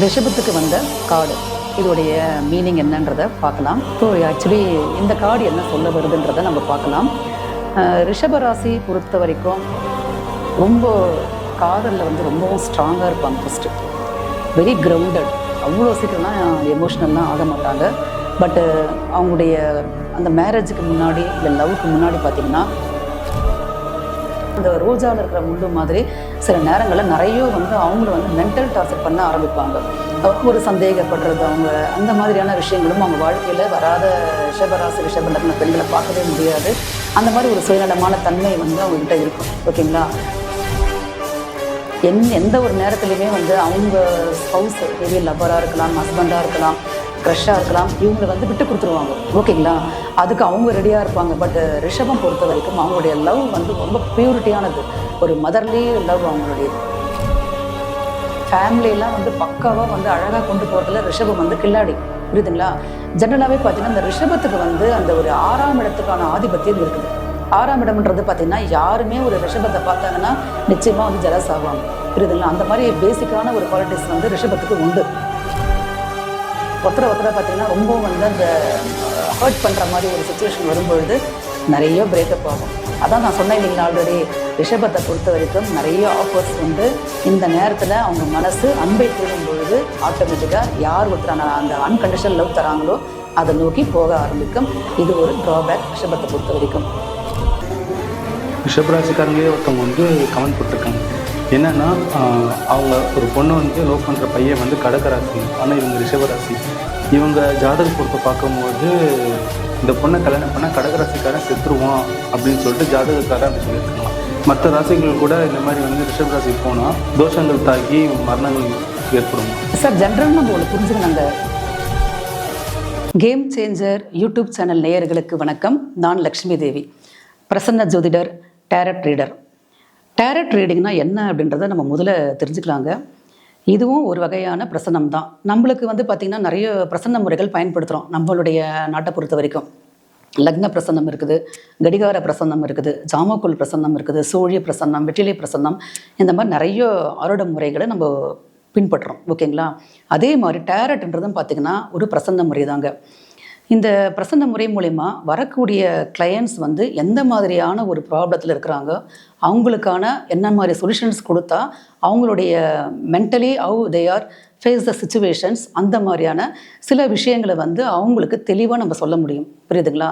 ரிஷபத்துக்கு வந்த காடு. இதோடைய மீனிங் என்னன்றதை பார்க்கலாம். ஸோ ஆக்சுவலி இந்த காடு என்ன சொல்ல வருதுன்றதை நம்ம பார்க்கலாம். ரிஷபராசி ராசி பொறுத்த வரைக்கும் ரொம்ப காதலில் வந்து ரொம்பவும் ஸ்ட்ராங்காக இருப்பாங்க ஃபஸ்ட்டு வெரி கிரவுண்டட் அவ்வளோ சீக்கிரம்லாம் எமோஷ்னல்லாம் ஆக மாட்டாங்க. பட்டு அவங்களுடைய அந்த மேரேஜுக்கு முன்னாடி இல்லை லவ்க்கு முன்னாடி பார்த்திங்கன்னா இந்த ரோஜாவில் இருக்கிற முள்ளு மாதிரி சில நேரங்களில் நிறைய வந்து அவங்கள வந்து மென்டல் டார்ச்சர் பண்ண ஆரம்பிப்பாங்க. ஒரு சந்தேகப்படுறது அவங்க அந்த மாதிரியான விஷயங்களும் அவங்க வாழ்க்கையில் வராத ரிஷபராசி ரிஷபலக்ன பெண்களை பார்க்கவே முடியாது. அந்த மாதிரி ஒரு சுயநலமான தன்மை வந்து அவங்ககிட்ட இருக்கும். ஓகேங்களா? என் எந்த ஒரு நேரத்துலையுமே வந்து அவங்க ஸ்பௌஸ் ஹெவி லவ்வராக இருக்கலாம் ஹஸ்பண்டாக இருக்கலாம் க்ரஷ்ஷாக இருக்கலாம். இவங்களை வந்து விட்டு கொடுத்துருவாங்க. ஓகேங்களா? அதுக்கு அவங்க ரெடியாக இருப்பாங்க. பட் ரிஷபம் பொறுத்த வரைக்கும் அவங்களுடைய லவ் வந்து ரொம்ப பியூரிட்டியானது ஒரு மதர்லி லவ் அவங்களுடைய. ஃபேமிலியெல்லாம் வந்து பக்காவாக வந்து அழகாக கொண்டு போகிறதுல ரிஷபம் வந்து கில்லாடி. புரியுதுங்களா? ஜென்ரலாகவே பார்த்தீங்கன்னா இந்த ரிஷபத்துக்கு வந்து அந்த ஒரு ஆறாம் இடத்துக்கான ஆதிபத்தியம் இருக்குது. ஆறாம் இடம்ன்றது பார்த்தீங்கன்னா யாருமே ஒரு ரிஷபத்தை பார்த்தாங்கன்னா நிச்சயமாக வந்து ஜலஸ் ஆகும் புரியுதுங்களா? அந்த மாதிரி பேசிக்கான ஒரு குவாலிட்டிஸ் வந்து ரிஷபத்துக்கு உண்டு. ஒருத்தரை ஒருத்தரை பார்த்தீங்கன்னா ரொம்ப வந்து அந்த ஹர்ட் பண்ணுற மாதிரி ஒரு சுச்சுவேஷன் வரும்பொழுது நிறைய பிரேக்கப் ஆகும். அதான் நான் சொன்னேன் இல்லைங்களா ஆல்ரெடி ரிஷபத்தை பொறுத்த வரைக்கும் நிறைய ஆஃபர்ஸ் வந்து இந்த நேரத்தில் அவங்க மனசு அன்பை தேடும் பொழுது ஆட்டோமேட்டிக்காக யார் ஒருத்தரான அந்த அன்கண்டிஷனல் லவ் தராங்களோ அதை நோக்கி போக ஆரம்பிக்கும். இது ஒரு ட்ராபேக் ரிஷபத்தை பொறுத்த வரைக்கும். ரிஷபராசிக்காரங்களே ஒருத்தவங்க வந்து கமெண்ட் போட்டிருக்காங்க. என்னன்னா அவங்க ஒரு பொண்ணு வந்து லவ் பண்ணுற பையன் வந்து கடகராசி ஆனால் இவங்க ரிஷபராசி. இவங்க ஜாதக பொறுப்பை பார்க்கும்போது இந்த பொண்ணை கல்யாணம் பண்ணால் கடகராசிக்காரன் செத்துருவான் அப்படின்னு சொல்லிட்டு ஜாதகக்காரன் அப்படி சொல்லியிருக்காங்க மற்ற ராசிகள் கூட இந்த மாதிரி வந்து ரிஷபராசி போனால் தோஷங்கள் தாக்கி மரணங்கள் ஏற்படும். சார் ஜென்ரல் நம்ம ஒன்று புரிஞ்சுக்கணுங்க கேம் சேஞ்சர் யூடியூப் சேனல் நேயர்களுக்கு வணக்கம். நான் லக்ஷ்மி தேவி. பிரசன்ன ஜோதிடர் டேரட் ரீடர் டேரட் ரீடிங்னா என்ன அப்படின்றத நம்ம முதல்ல தெரிஞ்சுக்கலாங்க. இதுவும் ஒரு வகையான பிரசன்னம் தான். நம்மளுக்கு வந்து பார்த்திங்கன்னா நிறைய பிரசன்ன முறைகள் பயன்படுத்துகிறோம் நம்மளுடைய நாட்டை பொறுத்த வரைக்கும். லக்ன பிரசன்னம் இருக்குது கடிகார பிரசன்னம் இருக்குது ஜாமக்குள் பிரசன்னம் இருக்குது சூழிய பிரசன்னம் வெற்றிலை பிரசன்னம் இந்த மாதிரி நிறைய ஆரோட முறைகளை நம்ம பின்பற்றுறோம். ஓகேங்களா? அதே மாதிரி டேரட்ன்றதும் பார்த்திங்கன்னா ஒரு பிரசன்ன முறை தாங்க இந்த பிரசன்ன முறை மூலயமா வரக்கூடிய கிளையண்ட்ஸ் வந்து எந்த மாதிரியான ஒரு ப்ராப்ளத்தில் இருக்கிறாங்க? அவங்களுக்கான என்ன மாதிரி சொல்யூஷன்ஸ் கொடுத்தா அவங்களுடைய mentally how they are face the situations அந்த மாதிரியான சில விஷயங்களை வந்து அவங்களுக்கு தெளிவாக நம்ம சொல்ல முடியும். புரியுதுங்களா?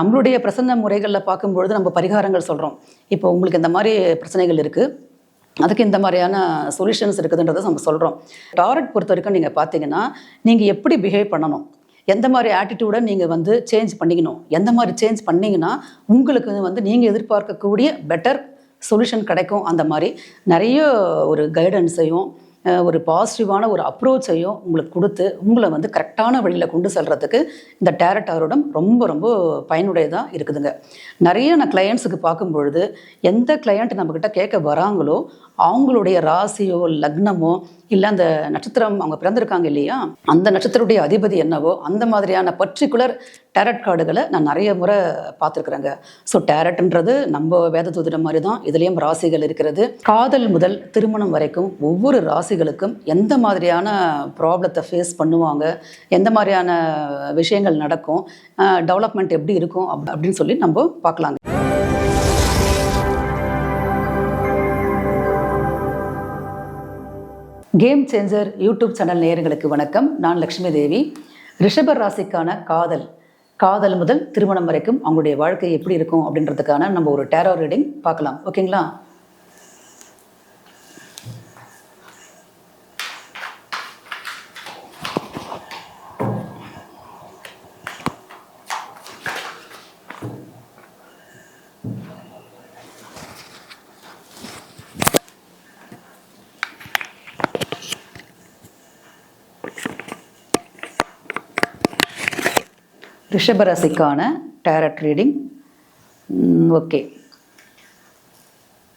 நம்மளுடைய பிரசன்ன முறைகளில் பார்க்கும்பொழுது நம்ம பரிகாரங்கள் சொல்கிறோம் இப்போ உங்களுக்கு இந்த மாதிரி பிரச்சனைகள் இருக்குது அதுக்கு இந்த மாதிரியான சொல்யூஷன்ஸ் இருக்குதுன்றதை நம்ம சொல்கிறோம் டாரட் பொறுத்த வரைக்கும் நீங்கள் பார்த்தீங்கன்னா நீங்கள் எப்படி பிஹேவ் பண்ணணும்? எந்த மாதிரி ஆட்டிடியூடை நீங்கள் வந்து சேஞ்ச் பண்ணிக்கணும்? எந்த மாதிரி சேஞ்ச் பண்ணீங்கன்னா உங்களுக்கு வந்து நீங்கள் எதிர்பார்க்கக்கூடிய பெட்டர் சொல்யூஷன் கிடைக்கும். அந்த மாதிரி நிறைய ஒரு கைடன்ஸையும் ஒரு பாசிட்டிவான ஒரு அப்ரோச்சையும் உங்களுக்கு கொடுத்து உங்களை வந்து கரெக்டான வழியில் கொண்டு செல்கிறதுக்கு இந்த டேரட் ரொம்ப ரொம்ப பயனுடையதாக இருக்குதுங்க. நிறைய நான் கிளையண்ட்ஸுக்கு பார்க்கும் பொழுது எந்த கிளையண்ட் நம்மக்கிட்ட கேட்க வராங்களோ அவங்களுடைய ராசியோ லக்னமோ இல்லை அந்த நட்சத்திரம் அவங்க பிறந்திருக்காங்க இல்லையா? அந்த நட்சத்திரத்துடைய அதிபதி என்னவோ அந்த மாதிரியான பர்டிகுலர் டேரட் கார்டுகளை நான் நிறைய முறை பார்த்துருக்குறேங்க. ஸோ டேரட்ன்றது நம்ம வேத தூதிரம் மாதிரி தான் இதுலேயும் ராசிகள் இருக்கிறது. காதல் முதல் திருமணம் வரைக்கும் ஒவ்வொரு ராசிகளுக்கும் எந்த மாதிரியான ப்ராப்ளத்தை ஃபேஸ் பண்ணுவாங்க எந்த மாதிரியான விஷயங்கள் நடக்கும் டெவலப்மெண்ட் எப்படி இருக்கும் அப் அப்படின்னு சொல்லி நம்ம பார்க்கலாங்க. கேம் சேஞ்சர் யூடியூப் சேனல் நேயர்களுக்கு வணக்கம். நான் லக்ஷ்மி தேவி. ரிஷபர் ராசிக்கான காதல். காதல் முதல் திருமணம் வரைக்கும் அவங்களுடைய வாழ்க்கை எப்படி இருக்கும் அப்படின்றதுக்கான நம்ம ஒரு டேரோ ரீடிங் பார்க்கலாம். ஓகேங்களா ரிஷபராசிக்கான டேரட் ரீடிங் ஓகே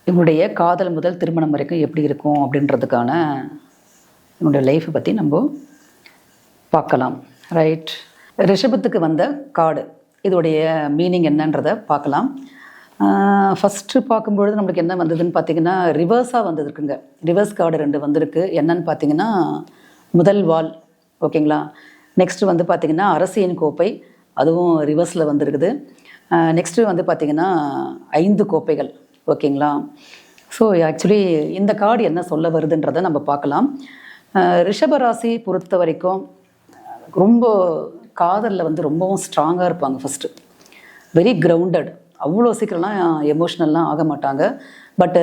இவங்களுடைய காதல் முதல் திருமணம் வரைக்கும் எப்படி இருக்கும் அப்படின்றதுக்கான இவங்களுடைய லைஃப்பை பற்றி நம்ம பார்க்கலாம். ரைட் ரிஷபத்துக்கு வந்த கார்டு. இதோடைய மீனிங் என்னன்றதை பார்க்கலாம். ஃபஸ்ட்டு பார்க்கும்பொழுது நம்மளுக்கு என்ன வந்ததுன்னு பார்த்தீங்கன்னா ரிவர்ஸாக வந்திருக்குங்க. ரிவர்ஸ் கார்டு ரெண்டு வந்திருக்கு. என்னன்னு பார்த்தீங்கன்னா முதல் வால். ஓகேங்களா நெக்ஸ்ட்டு வந்து பார்த்திங்கன்னா அரசியன் கோப்பை. அதுவும் ரிவர்ஸில் வந்துருக்குது. நெக்ஸ்ட்டு வந்து பார்த்திங்கன்னா ஐந்து கோப்பைகள். ஓகேங்களா? ஸோ ஆக்சுவலி இந்த கார்டு என்ன சொல்ல வருதுன்றதை நம்ம பார்க்கலாம். ரிஷபராசி பொறுத்த வரைக்கும் ரொம்ப காதலில் வந்து ரொம்பவும் ஸ்ட்ராங்காக இருப்பாங்க ஃபஸ்ட்டு வெரி கிரவுண்டட் அவ்வளோ சீக்கிரம்லாம் எமோஷ்னல்லாம் ஆக மாட்டாங்க. பட்டு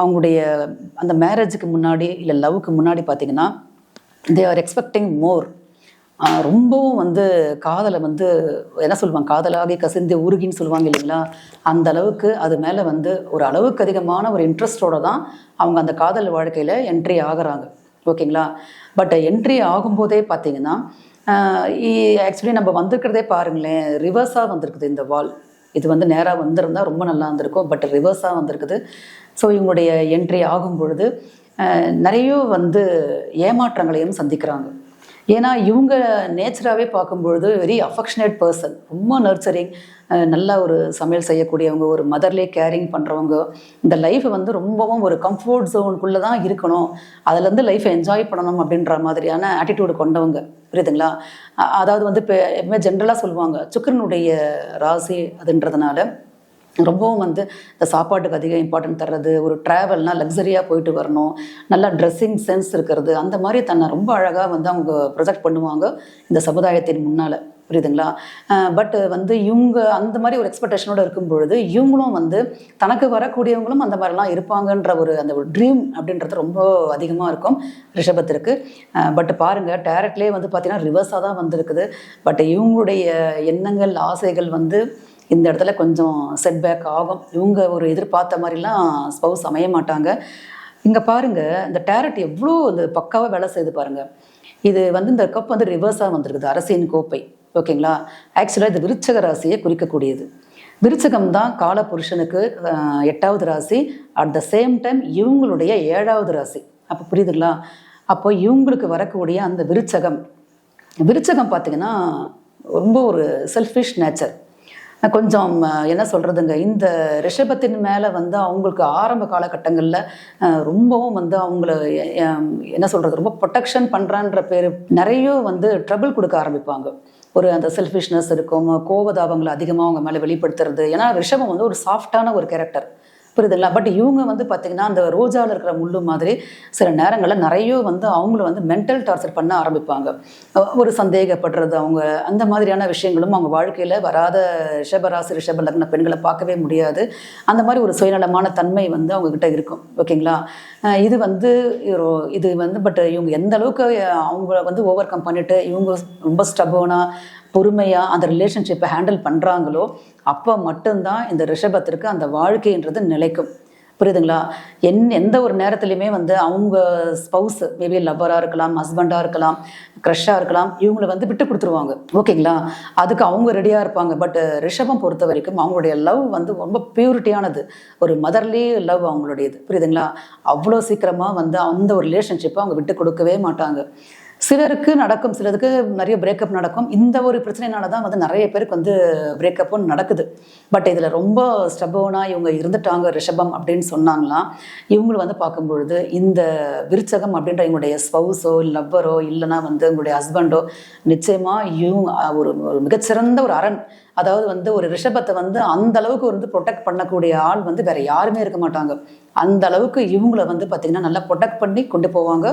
அவங்களுடைய அந்த மேரேஜுக்கு முன்னாடி இல்லை லவ்க்கு முன்னாடி பார்த்திங்கன்னா தே ஆர் எக்ஸ்பெக்டிங் மோர் ரொம்பவும் வந்து காதலை வந்து என்ன சொல்லுவாங்க காதலாகி கசிந்து உருகின்னு சொல்லுவாங்க இல்லைங்களா? அந்த அளவுக்கு அது மேலே வந்து ஒரு அளவுக்கு அதிகமான ஒரு இன்ட்ரெஸ்டோடு தான் அவங்க அந்த காதல் வாழ்க்கையில் என்ட்ரி ஆகிறாங்க. ஓகேங்களா? பட் என்ட்ரி ஆகும்போதே பார்த்தீங்கன்னா ஆக்சுவலி நம்ம வந்திருக்கிறதே பாருங்களேன் ரிவர்ஸாக வந்திருக்குது இந்த வால் இது வந்து நேராக வந்திருந்தா ரொம்ப நல்லா இருந்திருக்கும் பட் ரிவர்ஸாக வந்திருக்குது. ஸோ இவங்களுடைய என்ட்ரி ஆகும் பொழுது நிறைய வந்து ஏமாற்றங்களையும் சந்திக்கிறாங்க. ஏன்னா இவங்க நேச்சராகவே பார்க்கும்பொழுது வெரி அஃபெக்ஷனேட் பர்சன் ரொம்ப நர்ச்சரிங் நல்ல ஒரு சமையல் செய்யக்கூடியவங்க ஒரு மதர்லே கேரிங் பண்ணுறவங்க இந்த லைஃப்பை வந்து ரொம்பவும் ஒரு கம்ஃபர்ட் ஜோனுக்குள்ளே தான் இருக்கணும். அதுலேருந்து லைஃப்பை என்ஜாய் பண்ணணும் அப்படின்ற மாதிரியான ஆட்டிடியூடு கொண்டவங்க. புரியுதுங்களா? அதாவது வந்து இப்போ எப்பவுமே ஜென்ரலாக சொல்லுவாங்க சுக்கரனுடைய ராசி அதுன்றதுனால ரொம்பவும் வந்து இந்த சாப்பாட்டுக்கு அதிக இம்பார்ட்டன்ட் தர்றது ஒரு ட்ராவல்னா லக்ஸரியாக போயிட்டு வரணும் நல்லா ட்ரெஸ்ஸிங் சென்ஸ் இருக்கிறது அந்த மாதிரி தன்னை ரொம்ப அழகாக வந்து அவங்க ப்ரொஜெக்ட் பண்ணுவாங்க இந்த சமுதாயத்தின் முன்னால். புரியுதுங்களா? பட் வந்து இவங்க அந்த மாதிரி ஒரு எக்ஸ்பெக்டேஷனோட இருக்கும் பொழுது இவங்களும் வந்து தனக்கு வரக்கூடியவங்களும் அந்த மாதிரிலாம் இருப்பாங்கன்ற ஒரு அந்த ஒரு ட்ரீம் அப்படின்றது ரொம்ப அதிகமாக இருக்கும் ரிஷபத்திற்கு. பட் பாருங்கள் டேரக்ட்லேயே வந்து பார்த்தீங்கன்னா ரிவர்ஸாக தான் வந்திருக்குது. பட் இவங்களுடைய எண்ணங்கள் ஆசைகள் வந்து இந்த இடத்துல கொஞ்சம் செட்பேக் ஆகும். இவங்க ஒரு எதிர்பார்த்த மாதிரிலாம் ஸ்பௌஸ் அமைய மாட்டாங்க. இங்கே பாருங்கள் இந்த டேரட் எவ்வளோ இந்த பக்காவாக வேலை செய்து பாருங்கள் இது வந்து இந்த கப் வந்து ரிவர்ஸாக வந்திருக்குது அரசின் கோப்பை. ஓகேங்களா? ஆக்சுவலாக இது விருச்சக ராசியை குறிக்கக்கூடியது. விருச்சகம் தான் கால புருஷனுக்கு எட்டாவது ராசி. அட் த சேம் டைம் இவங்களுடைய ஏழாவது ராசி. அப்போ புரியுதுங்களா? அப்போ இவங்களுக்கு வரக்கூடிய அந்த விருச்சகம். விருச்சகம் பார்த்தீங்கன்னா ரொம்ப ஒரு செல்ஃபிஷ் நேச்சர் கொஞ்சம் என்ன சொல்கிறதுங்க இந்த ரிஷபத்தின் மேலே வந்து அவங்களுக்கு ஆரம்ப காலகட்டங்களில் ரொம்பவும் வந்து அவங்கள என்ன சொல்கிறது ரொம்ப ப்ரொடெக்ஷன் பண்ணுறான்ற பேர் நிறைய வந்து ட்ரபிள் கொடுக்க ஆரம்பிப்பாங்க. ஒரு அந்த செல்ஃபிஷ்னஸ் இருக்கும் கோபதாபங்களை அதிகமாக அவங்க மேலே வெளிப்படுத்துறது. ஏன்னா ரிஷபம் வந்து ஒரு சாஃப்டான ஒரு கேரக்டர் புரியுதுங்களா பட் இவங்க வந்து பார்த்தீங்கன்னா அந்த ரோஜாவில் இருக்கிற முள்ளு மாதிரி சில நேரங்களில் நிறைய வந்து அவங்கள வந்து மென்டல் டார்ச்சர் பண்ண ஆரம்பிப்பாங்க. ஒரு சந்தேகப்படுறது அவங்க அந்த மாதிரியான விஷயங்களும் அவங்க வாழ்க்கையில் வராத ரிஷபராசி ரிஷப லக்ன பெண்களை பார்க்கவே முடியாது. அந்த மாதிரி ஒரு சுயநலமான தன்மை வந்து அவங்கக்கிட்ட இருக்கும். ஓகேங்களா? இது வந்து இது வந்து பட் இவங்க எந்த அளவுக்கு அவங்கள வந்து ஓவர் கம் பண்ணிட்டு இவங்க ரொம்ப ஸ்டபோனாக பொறுமையாக அந்த ரிலேஷன்ஷிப்பை ஹேண்டில் பண்ணுறாங்களோ அப்போ மட்டும்தான் இந்த ரிஷபத்திற்கு அந்த வாழ்க்கைன்றது நிலைக்கும். புரியுதுங்களா? என் எந்த ஒரு நேரத்துலையுமே வந்து அவங்க ஸ்பௌஸ் மேபி லவ்வராக இருக்கலாம் ஹஸ்பண்டாக இருக்கலாம் க்ரஷ்ஷாக இருக்கலாம் இவங்களை வந்து விட்டு கொடுத்துருவாங்க. ஓகேங்களா? அதுக்கு அவங்க ரெடியாக இருப்பாங்க. பட் ரிஷபம் பொறுத்த வரைக்கும் அவங்களுடைய லவ் வந்து ரொம்ப பியூரிட்டியானது ஒரு மதர்லி லவ் அவங்களுடையது. புரியுதுங்களா? அவ்வளோ சீக்கிரமாக வந்து அந்த ஒரு ரிலேஷன்ஷிப்பை அவங்க விட்டு கொடுக்கவே மாட்டாங்க. சிலருக்கு நடக்கும் சிலருக்கு நிறைய பிரேக்கப் நடக்கும். இந்த ஒரு பிரச்சனைனால தான் வந்து நிறைய பேருக்கு வந்து பிரேக்கப்பும் நடக்குது. பட் இதில் ரொம்ப ஸ்டபோனாக இவங்க இருந்துட்டாங்க ரிஷபம் அப்படின்னு சொன்னாங்களாம். இவங்களை வந்து பார்க்கும்பொழுது இந்த விருச்சகம் அப்படின்ற இவங்களுடைய ஸ்பௌஸோ லவ்வரோ இல்லைன்னா வந்து உங்களுடைய ஹஸ்பண்டோ நிச்சயமாக இவங்க ஒரு மிகச்சிறந்த ஒரு அரண். அதாவது வந்து ஒரு ரிஷபத்தை வந்து அந்த அளவுக்கு வந்து ப்ரொடெக்ட் பண்ணக்கூடிய ஆள் வந்து வேற யாருமே இருக்க மாட்டாங்க. அந்த அளவுக்கு இவங்கள வந்து பார்த்திங்கன்னா நல்லா ப்ரொடெக்ட் பண்ணி கொண்டு போவாங்க.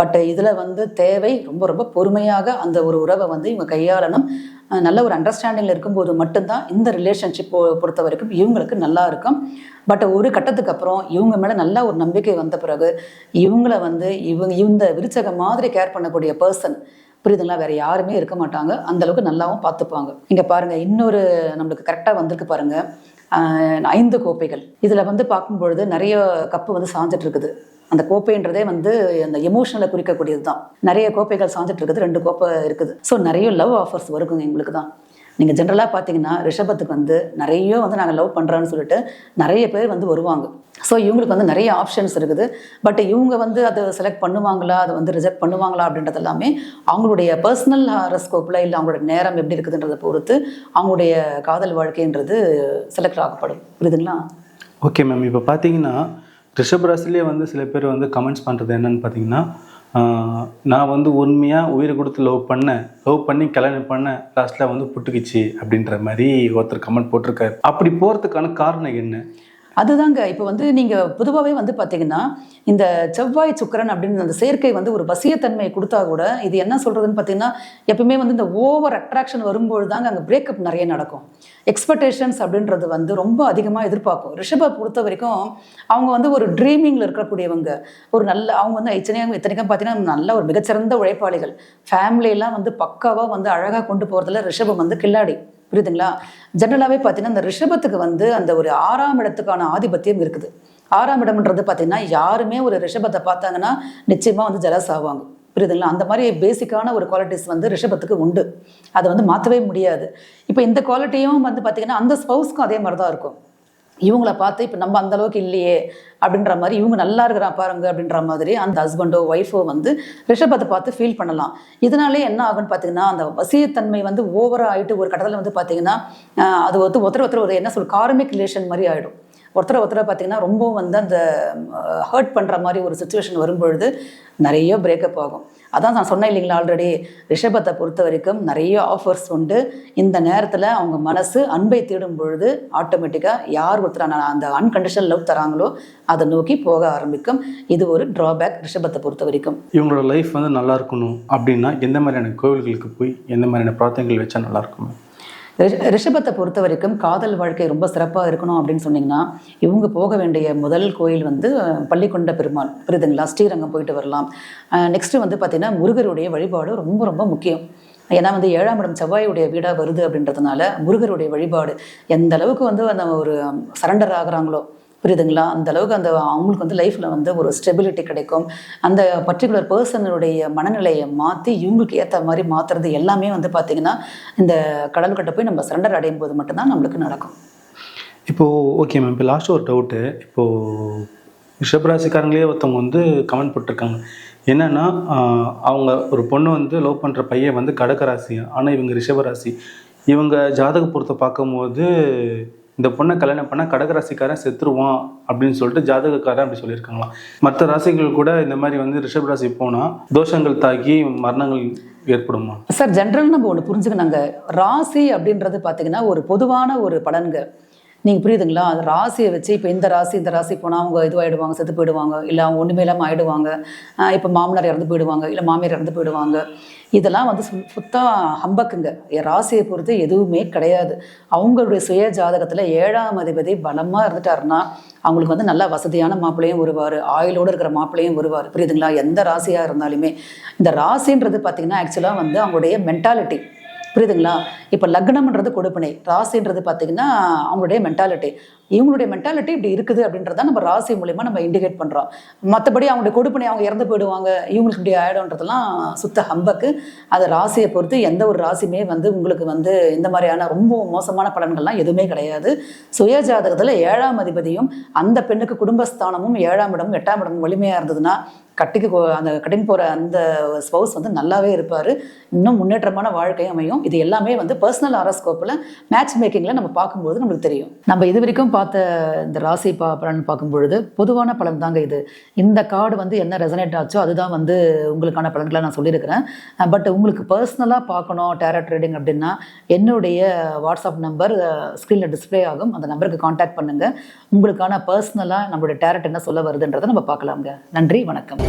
பட் இதில் வந்து தேவை ரொம்ப ரொம்ப பொறுமையாக அந்த ஒரு உறவை வந்து இவங்க கையாளணும். நல்ல ஒரு அண்டர்ஸ்டாண்டிங்கில் இருக்கும்போது மட்டும்தான் இந்த ரிலேஷன்ஷிப் பொறுத்த வரைக்கும் இவங்களுக்கு நல்லா இருக்கும். பட் ஒரு கட்டத்துக்கு அப்புறம் இவங்க மேலே நல்லா ஒரு நம்பிக்கை வந்த பிறகு இவங்கள வந்து இவங்க இந்த விருச்சக மாதிரி கேர் பண்ணக்கூடிய பர்சன் புரியுதுங்களா? வேற யாருமே இருக்க மாட்டாங்க. அந்த அளவுக்கு நல்லாவும் பார்த்துப்பாங்க. இங்க பாருங்க இன்னொரு நம்மளுக்கு கரெக்டாக வந்திருக்கு பாருங்க. ஐந்து கோப்பைகள். இதுல வந்து பார்க்கும்பொழுது நிறைய கப்பு வந்து சாஞ்சிட்டு இருக்குது அந்த கோப்பைன்றதே வந்து அந்த எமோஷனலை குறிக்கக்கூடியது தான் நிறைய கோப்பைகள் சாஞ்சிட்டு இருக்குது ரெண்டு கோப்பை இருக்குது. ஸோ நிறைய லவ் ஆஃபர்ஸ் வருங்க எங்களுக்கு தான் நீங்கள் ஜென்ரலாக பார்த்தீங்கன்னா ரிஷபத்துக்கு வந்து நிறைய வந்து நாங்கள் லவ் பண்ணுறோன்னு சொல்லிட்டு நிறைய பேர் வந்து வருவாங்க. ஸோ இவங்களுக்கு வந்து நிறைய ஆப்ஷன்ஸ் இருக்குது. பட் இவங்க வந்து அதை செலக்ட் பண்ணுவாங்களா அதை வந்து ரிஜெக்ட் பண்ணுவாங்களா அப்படின்றது எல்லாமே அவங்களுடைய பர்சனல் ஹாரஸ்கோப்பில் இல்லை அவங்களோட நேரம் எப்படி இருக்குதுன்றதை பொறுத்து அவங்களுடைய காதல் வாழ்க்கைன்றது செலக்ட் ஆகப்படும். புரியுதுங்களா? ஓகே மேம் இப்போ பார்த்தீங்கன்னா ரிஷப் ராசிலே வந்து சில பேர் வந்து கமெண்ட்ஸ் பண்ணுறது என்னன்னு பார்த்தீங்கன்னா நான் வந்து உண்மையாக உயிரை கொடுத்து லவ் பண்ணேன் லவ் பண்ணி கல்யாணம் பண்ணேன் லாஸ்ட்டில் வந்து புட்டுக்குச்சு அப்படின்ற மாதிரி ஒருத்தர் கமெண்ட் போட்டிருக்காரு. அப்படி போகிறதுக்கான காரணம் என்ன? அதுதாங்க. இப்போ வந்து நீங்கள் பொதுவாகவே வந்து பார்த்தீங்கன்னா இந்த செவ்வாய் சுக்கரன் அப்படின்னு அந்த சேர்க்கை வந்து ஒரு வசியத்தன்மையை கொடுத்தா கூட இது என்ன சொல்கிறதுன்னு பார்த்தீங்கன்னா எப்பவுமே வந்து இந்த ஓவர் அட்ராக்ஷன் வரும்பொழுது தாங்க அங்கே பிரேக்கப் நிறைய நடக்கும். எக்ஸ்பெக்டேஷன்ஸ் அப்படின்றது வந்து ரொம்ப அதிகமாக எதிர்பார்க்கும். ரிஷபை பொறுத்த வரைக்கும் அவங்க வந்து ஒரு ட்ரீமிங்கில் இருக்கக்கூடியவங்க. ஒரு நல்ல அவங்க வந்து இத்தனையும் இத்தனைக்கும் பார்த்தீங்கன்னா நல்ல ஒரு மிகச்சிறந்த உழைப்பாளிகள். ஃபேமிலியெல்லாம் வந்து பக்காவாக வந்து அழகாக கொண்டு போகிறதுல ரிஷபம் வந்து கில்லாடி. புரியுதுங்களா? ஜென்ரலாகவே பார்த்தீங்கன்னா அந்த ரிஷபத்துக்கு வந்து அந்த ஒரு ஆறாம் இடத்துக்கான ஆதிபத்தியம் இருக்குது. ஆறாம் இடம்ன்றது பார்த்தீங்கன்னா யாருமே ஒரு ரிஷபத்தை பார்த்தாங்கன்னா நிச்சயமாக வந்து ஜலஸ் ஆவாங்க. புரியுதுங்களா? அந்த மாதிரி பேசிக்கான ஒரு குவாலிட்டிஸ் வந்து ரிஷபத்துக்கு உண்டு. அதை வந்து மாற்றவே முடியாது. இப்போ இந்த குவாலிட்டியும் வந்து பார்த்தீங்கன்னா அந்த ஸ்பௌஸ்க்கும் அதே மாதிரி தான் இருக்கும். இவங்கள பார்த்து இப்போ நம்ம அந்த அளவுக்கு இல்லையே அப்படின்ற மாதிரி இவங்க நல்லா இருக்கிறா பாருங்க அப்படின்ற மாதிரி அந்த ஹஸ்பண்டோ ஒய்ஃபோ வந்து ரிஷபத்தை பார்த்து ஃபீல் பண்ணலாம். இதனாலே என்ன ஆகும்னு பார்த்தீங்கன்னா அந்த வசியத்தன்மை வந்து ஓவராக ஆகிட்டு ஒரு கட்டத்தில் வந்து பார்த்தீங்கன்னா அது வந்து ஒருத்தர் ஒருத்தர் ஒரு என்ன சொல் கார்மிக் ரிலேஷன் மாதிரி ஆகிடும் ஒருத்தரை ஒருத்தரை பார்த்தீங்கன்னா ரொம்பவும் வந்து அந்த ஹர்ட் பண்ணுற மாதிரி ஒரு சுச்சுவேஷன் வரும்பொழுது நிறைய பிரேக்கப் ஆகும். அதான் நான் சொன்னேன் இல்லைங்களா ஆல்ரெடி ரிஷபத்தை பொறுத்த வரைக்கும் நிறைய ஆஃபர்ஸ் உண்டு. இந்த நேரத்தில் அவங்க மனசு அன்பை தேடும் பொழுது ஆட்டோமேட்டிக்காக யார் ஒருத்தர் அந்த அன்கண்டிஷனல் லவ் தராங்களோ அதை நோக்கி போக ஆரம்பிக்கும். இது ஒரு ட்ராபேக் ரிஷபத்தை பொறுத்த வரைக்கும். இவங்களோட லைஃப் வந்து நல்லா இருக்கணும் அப்படின்னா எந்த மாதிரியான கோவில்களுக்கு போய் எந்த மாதிரியான பிரார்த்தனைகள் வச்சா நல்லா இருக்குமே ரிஷபத்தை பொறுத்த வரைக்கும் காதல் வாழ்க்கை ரொம்ப சிறப்பாக இருக்கணும் அப்படின்னு சொன்னீங்கன்னா இவங்க போக வேண்டிய முதல் கோயில் வந்து பள்ளிக்கொண்ட பெருமாள். புரியுதுங்களா? ஸ்ரீரங்கம் போயிட்டு வரலாம். நெக்ஸ்ட்டு வந்து பார்த்தீங்கன்னா முருகருடைய வழிபாடு ரொம்ப ரொம்ப முக்கியம். ஏன்னா வந்து ஏழாம் இடம் செவ்வாயுடைய வீடாக வருது அப்படின்றதுனால முருகருடைய வழிபாடு எந்த அளவுக்கு வந்து அந்த ஒரு சரண்டர் ஆகுறாங்களோ புரியுதுங்களா? அந்த அளவுக்கு அந்த அவங்களுக்கு வந்து லைஃப்பில் வந்து ஒரு ஸ்டெபிலிட்டி கிடைக்கும். அந்த பர்டிகுலர் பர்சனுடைய மனநிலையை மாற்றி இவங்களுக்கு ஏற்ற மாதிரி மாற்றுறது எல்லாமே வந்து பார்த்திங்கன்னா இந்த கடல்கட்டை போய் நம்ம சரண்டர் அடையும் போது மட்டும்தான் நம்மளுக்கு நடக்கும். இப்போது ஓகே மேம் இப்போ லாஸ்ட் ஒரு டவுட்டு இப்போது ரிஷபராசிக்காரங்களே ஒருத்தவங்க வந்து கமெண்ட் போட்டிருக்காங்க. என்னென்னா அவங்க ஒரு பொண்ணு வந்து லவ் பண்ணுற பையன் வந்து கடகராசி ஆனால் இவங்க ரிஷபராசி. இவங்க ஜாதக பொருத்தை பார்க்கும்போது இந்த பொண்ணை கல்யாணம் பண்ணால் கடகராசிக்காரன் செத்துருவான் அப்படின்னு சொல்லிட்டு ஜாதகக்காரன் அப்படி சொல்லியிருக்காங்களாம். மற்ற ராசிகள் கூட இந்த மாதிரி வந்து ரிஷப் ராசி போனால் தோஷங்கள் தாக்கி மரணங்கள் ஏற்படுமா? சார் ஜென்ரல் நம்ம ஒன்று புரிஞ்சுக்கணுங்க. ராசி அப்படின்றது பார்த்தீங்கன்னா ஒரு பொதுவான ஒரு பலன்கள். நீங்கள் புரியுதுங்களா? அது ராசியை வச்சு இப்போ இந்த ராசி இந்த ராசி போனால் அவங்க இதுவாகிடுவாங்க செத்து போயிடுவாங்க. இல்லை அவங்க ஒன்றுமே இல்லாமல் ஆயிடுவாங்க. இப்போ மாமனார் இறந்து போயிடுவாங்க. இல்லை மாமியார் இறந்து போயிடுவாங்க. இதெல்லாம் வந்து சுத்தம் ஹம்பக்குங்க. என் ராசியை பொறுத்து எதுவுமே கிடையாது. அவங்களுடைய சுய ஜாதகத்தில் ஏழாம் அதிபதி பலமாக இருந்துட்டாருன்னா அவங்களுக்கு வந்து நல்ல வசதியான மாப்பிள்ளையும் வருவார். ஆயுளோடு இருக்கிற மாப்பிள்ளையும் வருவார். புரியுதுங்களா? எந்த ராசியாக இருந்தாலுமே. இந்த ராசின்றது பார்த்திங்கன்னா ஆக்சுவலாக வந்து அவங்களுடைய மென்டாலிட்டி புரியுதுங்களா? இப்போ லக்னம்ன்றது கொடுப்பினை. ராசின்றது பார்த்தீங்கன்னா அவங்களுடைய மென்டாலிட்டி இவங்களுடைய மென்டாலிட்டி இப்படி இருக்குது அப்படின்றத நம்ம ராசி மூலியமா நம்ம இண்டிகேட் பண்ணுறோம் மற்றபடி அவங்களுடைய கொடுப்பனை அவங்க இறந்து போயிடுவாங்க. இவங்களுக்கு இப்படி ஆகிடும்ன்றதெல்லாம் சுத்த ஹம்பக்கு. அது ராசியை பொறுத்து எந்த ஒரு ராசியுமே வந்து உங்களுக்கு வந்து இந்த மாதிரியான ரொம்ப மோசமான பலன்கள்லாம் எதுவுமே கிடையாது. சுய ஜாதகத்தில் ஏழாம் அதிபதியும் அந்த பெண்ணுக்கு குடும்பஸ்தானமும் ஏழாம் இடமும் எட்டாம் இடமும் வலிமையாக இருந்ததுன்னா கட்டிக்கு கோ- அந்த கட்டின் போகிற அந்த ஸ்பௌஸ் வந்து நல்லாவே இருப்பார். இன்னும் முன்னேற்றமான வாழ்க்கை அமையும். இது எல்லாமே வந்து பர்சனல் ஆரோஸ்கோப்பில் மேட்ச் மேக்கிங்கில் நம்ம பார்க்கும்போது நம்மளுக்கு தெரியும். நம்ம இது வரைக்கும் பார்த்த இந்த ராசி பா பலன் பார்க்கும் பொழுது பொதுவான பலன் தாங்க இது. இந்த கார்டு வந்து என்ன ரெசனேட் ஆச்சோ அதுதான் வந்து உங்களுக்கான பலன்களை நான் சொல்லியிருக்கிறேன். பட் உங்களுக்கு பர்சனலாக பார்க்கணும் டேரட் ட்ரேடிங் அப்படின்னா என்னுடைய வாட்ஸ்அப் நம்பர் ஸ்க்ரீனில் டிஸ்ப்ளே ஆகும். அந்த நம்பருக்கு காண்டாக்ட் பண்ணுங்கள் உங்களுக்கான பர்சனலாக நம்மளுடைய டேரட் என்ன சொல்ல வருதுன்றதை நம்ம பார்க்கலாம்ங்க. நன்றி வணக்கம்.